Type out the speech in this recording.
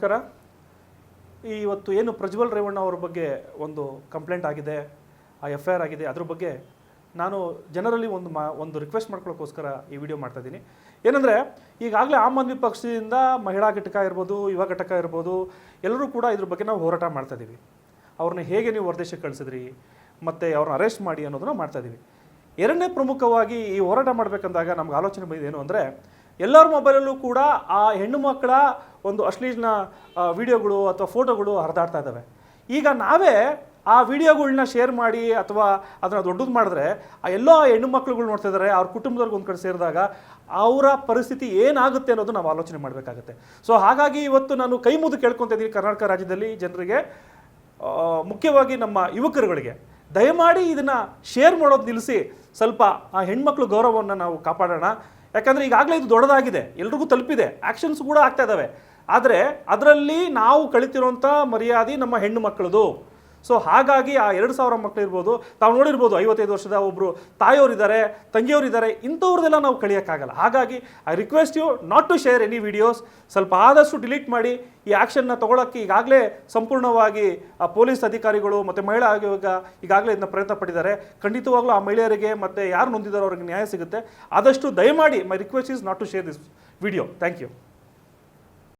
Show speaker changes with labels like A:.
A: ನಮಸ್ಕಾರ. ಇವತ್ತು ಏನು ಪ್ರಜ್ವಲ್ ರೇವಣ್ಣ ಅವರ ಬಗ್ಗೆ ಒಂದು ಕಂಪ್ಲೇಂಟ್ ಆಗಿದೆ, ಆ ಎಫ್ ಐ ಆರ್ ಆಗಿದೆ, ಅದ್ರ ಬಗ್ಗೆ ನಾನು ಜನರಲ್ಲಿ ಒಂದು ಮಾ, ಒಂದು ರಿಕ್ವೆಸ್ಟ್ ಮಾಡ್ಕೊಳ್ಳೋಕ್ಕೋಸ್ಕರ ಈ ವಿಡಿಯೋ ಮಾಡ್ತಾ ಇದ್ದೀನಿ. ಏನಂದರೆ, ಈಗಾಗಲೇ ಆಮ್ ಆದ್ಮಿ ಪಕ್ಷದಿಂದ ಮಹಿಳಾ ಘಟಕ ಇರ್ಬೋದು, ಯುವ ಘಟಕ ಇರ್ಬೋದು, ಎಲ್ಲರೂ ಕೂಡ ಇದ್ರ ಬಗ್ಗೆ ನಾವು ಹೋರಾಟ ಮಾಡ್ತಾಯಿದ್ದೀವಿ ಅವ್ರನ್ನ ಹೇಗೆ ನೀವು ಹೊರದೇಶಕ್ಕೆ ಕಳಿಸಿದ್ರಿ, ಮತ್ತು ಅವ್ರನ್ನ ಅರೆಸ್ಟ್ ಮಾಡಿ ಅನ್ನೋದನ್ನ ಮಾಡ್ತಾಯಿದ್ದೀವಿ ಎರಡನೇ ಪ್ರಮುಖವಾಗಿ ಈ ಹೋರಾಟ ಮಾಡಬೇಕಂದಾಗ ನಮ್ಗೆ ಆಲೋಚನೆ ಬಂದಿದೆ ಏನು ಅಂದರೆ ಎಲ್ಲರ ಮೊಬೈಲಲ್ಲೂ ಕೂಡ ಆ ಹೆಣ್ಣು ಮಕ್ಕಳ ಒಂದು ಅಶ್ಲೀಲ ವಿಡಿಯೋಗಳು ಅಥವಾ ಫೋಟೋಗಳು ಹರಿದಾಡ್ತಾ ಇದ್ದಾವೆ. ಈಗ ನಾವೇ ಆ ವಿಡಿಯೋಗಳನ್ನ ಶೇರ್ ಮಾಡಿ ಅಥವಾ ಅದನ್ನು ದೊಡ್ಡದು ಮಾಡಿದ್ರೆ ಆ ಎಲ್ಲೋ ಹೆಣ್ಣು ಮಕ್ಳುಗಳು ನೋಡ್ತಾ ಇದ್ದಾರೆ ಅವ್ರ ಕುಟುಂಬದವ್ರಿಗೆ ಒಂದು ಕಡೆ ಸೇರಿದಾಗ ಅವರ ಪರಿಸ್ಥಿತಿ ಏನಾಗುತ್ತೆ ಅನ್ನೋದು ನಾವು ಆಲೋಚನೆ ಮಾಡಬೇಕಾಗುತ್ತೆ. ಸೊ ಹಾಗಾಗಿ ಇವತ್ತು ನಾನು ಕೈ ಮುದ್ದು ಕೇಳ್ಕೊತ ಇದ್ದೀನಿ ಕರ್ನಾಟಕ ರಾಜ್ಯದಲ್ಲಿ ಜನರಿಗೆ ಮುಖ್ಯವಾಗಿ ನಮ್ಮ ಯುವಕರುಗಳಿಗೆ. ದಯಮಾಡಿ ಇದನ್ನು ಶೇರ್ ಮಾಡೋದು ನಿಲ್ಲಿಸಿ ಸ್ವಲ್ಪ ಆ ಹೆಣ್ಮಕ್ಳು ಗೌರವವನ್ನು ನಾವು ಕಾಪಾಡೋಣ. ಯಾಕಂದ್ರೆ ಈಗಾಗಲೇ ಇದು ದೊಡ್ಡದಾಗಿದೆ, ಎಲ್ರಿಗೂ ತಲುಪಿದೆ ಆ್ಯಕ್ಷನ್ಸ್ ಕೂಡ ಆಗ್ತಾ ಇದ್ದಾವೆ ಆದರೆ ಅದರಲ್ಲಿ ನಾವು ಕಳಿತಿರುವಂಥ ಮರ್ಯಾದೆ ನಮ್ಮ ಹೆಣ್ಣು ಮಕ್ಕಳದು. ಸೊ ಹಾಗಾಗಿ ಆ ಎರಡು ಸಾವಿರ ಮಕ್ಕಳು ಇರ್ಬೋದು, ತಾವು ನೋಡಿರ್ಬೋದು ಐವತ್ತೈದು ವರ್ಷದ ಒಬ್ಬರು ತಾಯಿಯವರಿದ್ದಾರೆ, ತಂಗಿಯವರಿದ್ದಾರೆ, ಇಂಥವ್ರದೆಲ್ಲ ನಾವು ಕಳಿಯೋಕ್ಕಾಗಲ್ಲ. ಹಾಗಾಗಿ I request you not to share any videos ಸ್ವಲ್ಪ ಆದಷ್ಟು ಡಿಲೀಟ್ ಮಾಡಿ ಈ ಆ್ಯಕ್ಷನ್ನ ತೊಗೊಳಕ್ಕೆ ಈಗಾಗಲೇ ಸಂಪೂರ್ಣವಾಗಿ, ಆ ಪೊಲೀಸ್ ಅಧಿಕಾರಿಗಳು ಮತ್ತು ಮಹಿಳಾ ಆಯೋಗ ಈಗಾಗಲೇ ಇದನ್ನ ಪ್ರಯತ್ನ ಪಟ್ಟಿದ್ದಾರೆ. ಖಂಡಿತವಾಗ್ಲೂ ಆ ಮಹಿಳೆಯರಿಗೆ ಮತ್ತು ಯಾರು ನೊಂದಿದ್ದಾರೋ ಅವ್ರಿಗೆ ನ್ಯಾಯ ಸಿಗುತ್ತೆ. ಆದಷ್ಟು ದಯಮಾಡಿ my request is not to share this video thank you